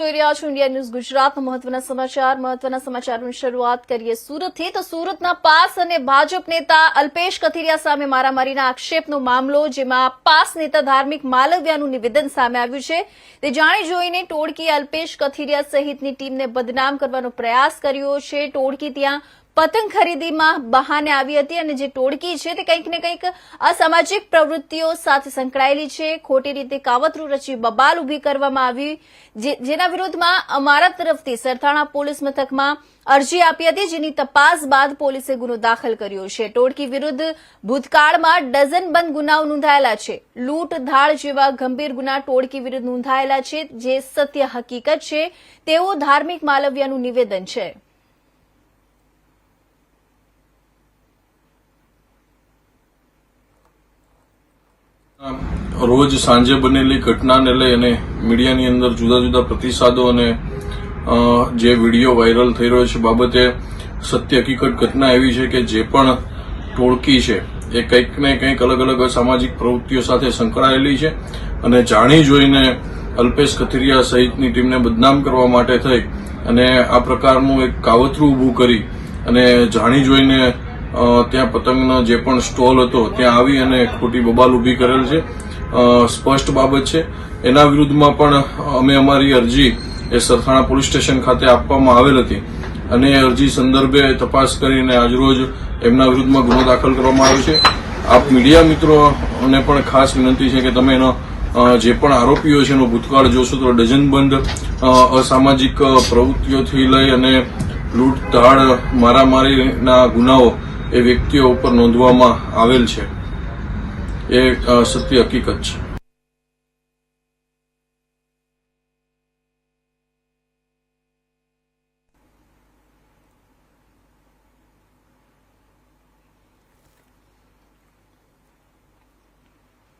જોઈ રહ્યા છો. ઇન્ડિયા ન્યૂઝ ગુજરાતના મહત્વના સમાચાર. મહત્વના સમાચારની શરૂઆત કરીએ સુરતથી. તો સુરતના પાસ અને ભાજપ નેતા અલ્પેશ કથિરિયા સામે મારામારીના આક્ષેપનો મામલો, જેમાં પાસ નેતા ધાર્મિક માલવ્યાનું નિવેદન સામે આવ્યું છે. તે જાણી જોઈને ટોળકીએ અલ્પેશ કથિરિયા સહિતની ટીમને બદનામ કરવાનો પ્રયાસ કર્યો છે. ટોળકી ત્યાં પતંગ ખરીદીમાં બહાને આવી હતી અને જે ટોળકી છે તે કંઈક ને કંઈક અસામાજિક પ્રવૃત્તિઓ સાથે સંકળાયેલી છે. ખોટી રીતે કાવતરું રચી બબાલ ઊભી કરવામાં આવી. જેના વિરોધમાં અમારા તરફથી સરથાણા પોલીસ મથકમાં અરજી આપી હતી, જેની તપાસ બાદ પોલીસે ગુનો દાખલ કર્યો છે. ટોળકી વિરુદ્ધ ભૂતકાળમાં ડઝનબંધ ગુનાઓ નોંધાયેલા છે. લૂંટ, ધાળ જેવા ગંભીર ગુના ટોળકી વિરુદ્ધ નોંધાયેલા છે, જે સત્ય હકીકત છે. તેવું ધાર્મિક માલવ્યાનું નિવેદન છે. રોજ સાંજે બનેલી ઘટનાને લઈ અને મીડિયાની અંદર જુદા જુદા પ્રતિસાદો અને જે વીડિયો વાયરલ થઈ રહ્યો છે બાબતે સત્ય હકીકત ઘટના એવી છે કે જે પણ ટોળકી છે, એ કંઈક ને કંઈક અલગ અલગ સામાજિક પ્રવૃત્તિઓ સાથે સંકળાયેલી છે અને જાણી જોઈને અલ્પેશ કથિરિયા સહિતની ટીમને બદનામ કરવા માટે થઈ અને આ પ્રકારનું એક કાવતરું ઊભું કરી અને જાણી જોઈને ત્યાં પતંગનો જે પણ સ્ટોલ હતો, ત્યાં આવી અને ખોટી બબાલ ઊભી કરેલ છે. સ્પષ્ટ બાબત છે. એના વિરુદ્ધમાં પણ અમે અમારી અરજી એ સરથાણા પોલીસ સ્ટેશન ખાતે આપવામાં આવેલ હતી. અને અરજી સંદર્ભે તપાસ કરીને આજરોજ એમના વિરુદ્ધમાં ગુનો દાખલ કરવામાં આવ્યો છે. આપ મીડિયા મિત્રોને પણ ખાસ વિનંતી છે કે તમે એનો જે પણ આરોપીઓ છે એનો ભૂતકાળ જોશો તો ડઝનબંધ અસામાજિક પ્રવૃત્તિઓથી લઈ અને લૂંટ ધાડ મારામારીના ગુનાઓ એ વ્યક્તિઓ ઉપર નોંધવામાં આવેલ છે. એ સત્ય હકીકત છે.